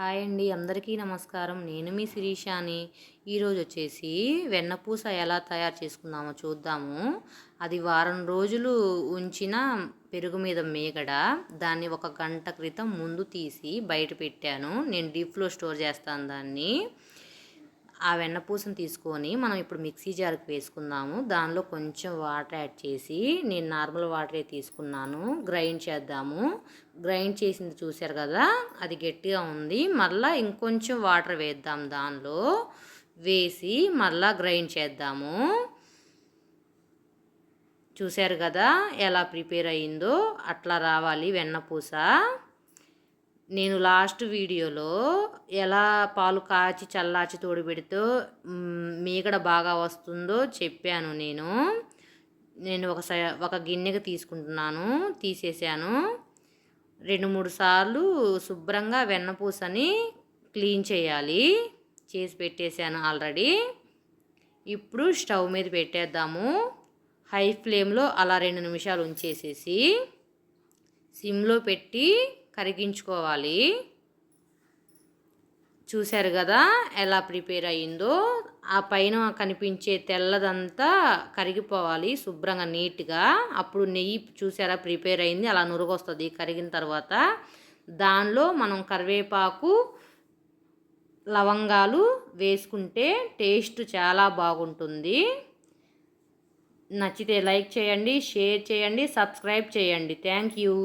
Hi అండి. అందరికీ నమస్కారం. నేను మీ శిరీషాని. ఈరోజు వచ్చేసి వెన్నపూస ఎలా తయారు చేసుకుందామో చూద్దాము. అది వారం రోజులు ఉంచిన పెరుగు మీద మేగడ. దాన్ని ఒక గంట క్రితం ముందు తీసి బయట పెట్టాను. నేను డీప్లో స్టోర్ చేస్తాను దాన్ని. ఆ వెన్నపూసను తీసుకొని మనం ఇప్పుడు మిక్సీ జార్కి వేసుకుందాము. దానిలో కొంచెం వాటర్ యాడ్ చేసి నేను నార్మల్ వాటరే తీసుకున్నాను. గ్రైండ్ చేద్దాము. గ్రైండ్ చేసింది చూశారు కదా? అది గట్టిగా ఉంది. మళ్ళీ ఇంకొంచెం వాటర్ వేద్దాం దానిలో. వేసి మళ్ళా గ్రైండ్ చేద్దాము. చూశారు కదా? ఎలా ప్రిపేర్ అయ్యిందో అట్లా రావాలి వెన్నపూస నేను లాస్ట్ వీడియోలో ఎలా పాలు కాచి చల్లాచి తోడు పెడితే మీగడ బాగా వస్తుందో చెప్పాను నేను. నేను ఒక ఒక గిన్నెకి తీసుకుంటున్నాను తీసేసాను రెండు మూడు సార్లు శుభ్రంగా వెన్నపూసని క్లీన్ చేయాలి. చేసి పెట్టేశాను ఆల్రెడీ. ఇప్పుడు స్టవ్ మీద పెట్టేద్దాము. హై ఫ్లేమ్లో అలా రెండు నిమిషాలు ఉంచేసేసి సిమ్లో పెట్టి కరిగించుకోవాలి. చూశారు కదా ఎలా ప్రిపేర్ అయ్యిందో? ఆ పైన కనిపించే తెల్లదంతా కరిగిపోవాలి శుభ్రంగా నీట్గా. అప్పుడు నెయ్యి చూసారా ప్రిపేర్ అయింది అలా నురుగొస్తుంది. కరిగిన తర్వాత దానిలో మనం కరివేపాకు లవంగాలు వేసుకుంటే టేస్ట్ చాలా బాగుంటుంది. నచ్చితే లైక్ చేయండి షేర్ చేయండి సబ్స్క్రైబ్ చేయండి. Thank you.